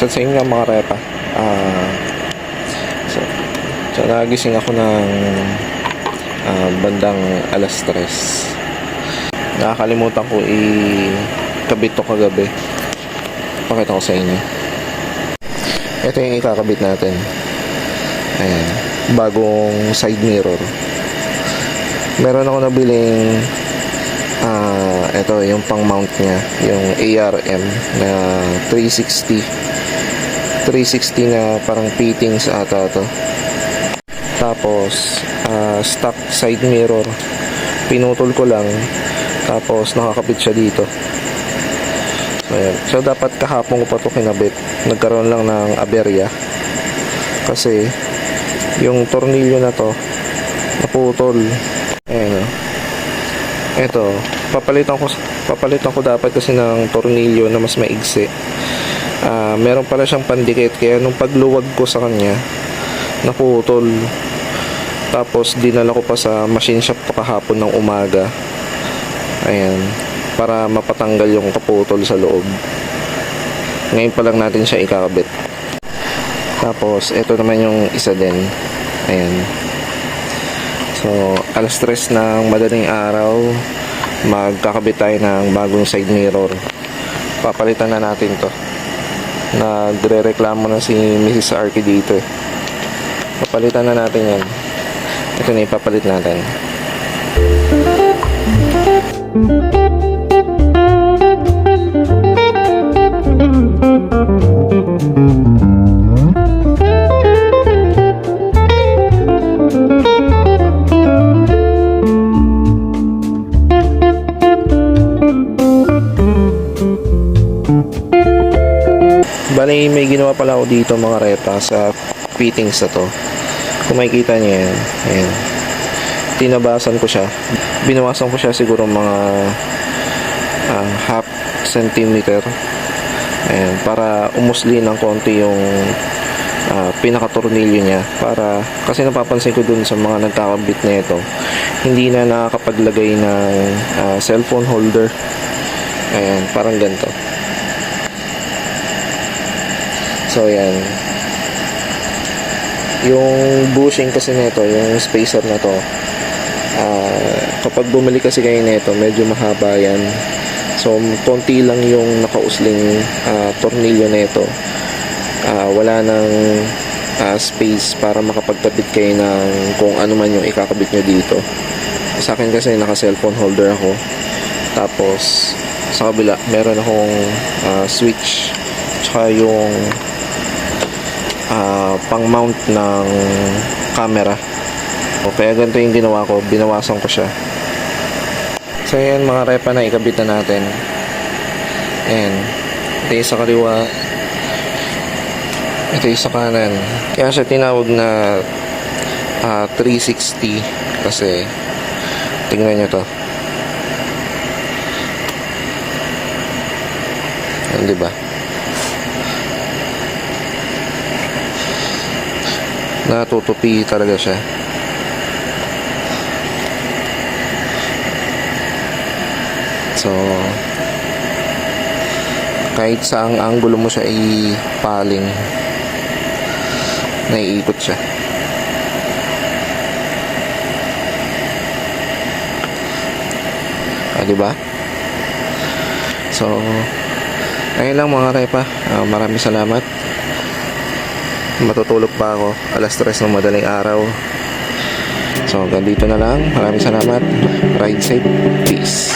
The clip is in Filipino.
So sa inyo mga repa. Ah, so, so nagising ako ng ah, bandang alas tres. Nakakalimutan ko i-kabit to kagabi. Pakita ko sa inyo. Ito yung ikakabit natin. Ayan. Bagong side mirror. Meron ako nabiling ah ito yung pang mount niya yung ARM na 360 360 na parang fittings ata to. Tapos ah, stock side mirror. Pinutol ko lang tapos nakakabit siya dito. Ayan. so dapat kahapon ko pa to kinabit. Nagkaroon lang ng aberya. Kasi yung tornilyo na to naputol. Ayan. Ito, papalitan ko papalitan ko dapat kasi ng tornilyo na mas maigsi. Ah, meron pala siyang pandikit kaya nung pagluwag ko sa kanya, naputol. Tapos dinala ko pa sa machine shop pa kahapon ng umaga. Ayan, para mapatanggal yung kaputol sa loob. Ngayon pa lang natin siya ikakabit. Tapos ito naman yung isa din. Ayan. So, alas tres ng madaling araw, magkakabit tayo ng bagong side mirror. Papalitan na natin to. Nagre-reklamo na si Mrs. Arky dito eh. Papalitan na natin yan. Ito na ipapalit natin. Bali, may ginawa pala ako dito mga repa sa fittings na to. Kung makikita niyo yan, ayan. Tinabasan ko siya. Binawasan ko siya siguro mga ah, half centimeter. Ayan, para umusli ng konti yung ah, pinakatornilyo niya. Para, kasi napapansin ko dun sa mga nagkakabit na ito, hindi na nakakapaglagay ng ah, cellphone holder. Ayan, parang ganito. So, yan. Yung bushing kasi nito, yung spacer na to, ah, kapag bumili kasi kayo nito, medyo mahaba yan. So, konti lang yung nakausling ah, tornilyo nito. Ah, wala nang ah, space para makapagkabit kayo ng kung ano man yung ikakabit nyo dito. Sa akin kasi naka-cellphone holder ako. Tapos, sa kabila, meron akong ah, switch. Tsaka yung ah, pang-mount ng camera. O kaya ganito yung ginawa ko, binawasan ko siya. So ayan mga repa na ikabit na natin. Ayan. Ito yung sa kaliwa. Ito yung sa kanan. Kaya siya tinawag na ah, 360 kasi tingnan nyo to. Ayan, di natutupi talaga siya. So kahit saang angulo mo siya ipaling naiikot siya. Ah, diba so ayun lang mga repa Ah, maraming salamat matutulog pa ako. Alas 3 ng madaling araw. So hanggang dito na lang. Maraming salamat. Ride safe. Peace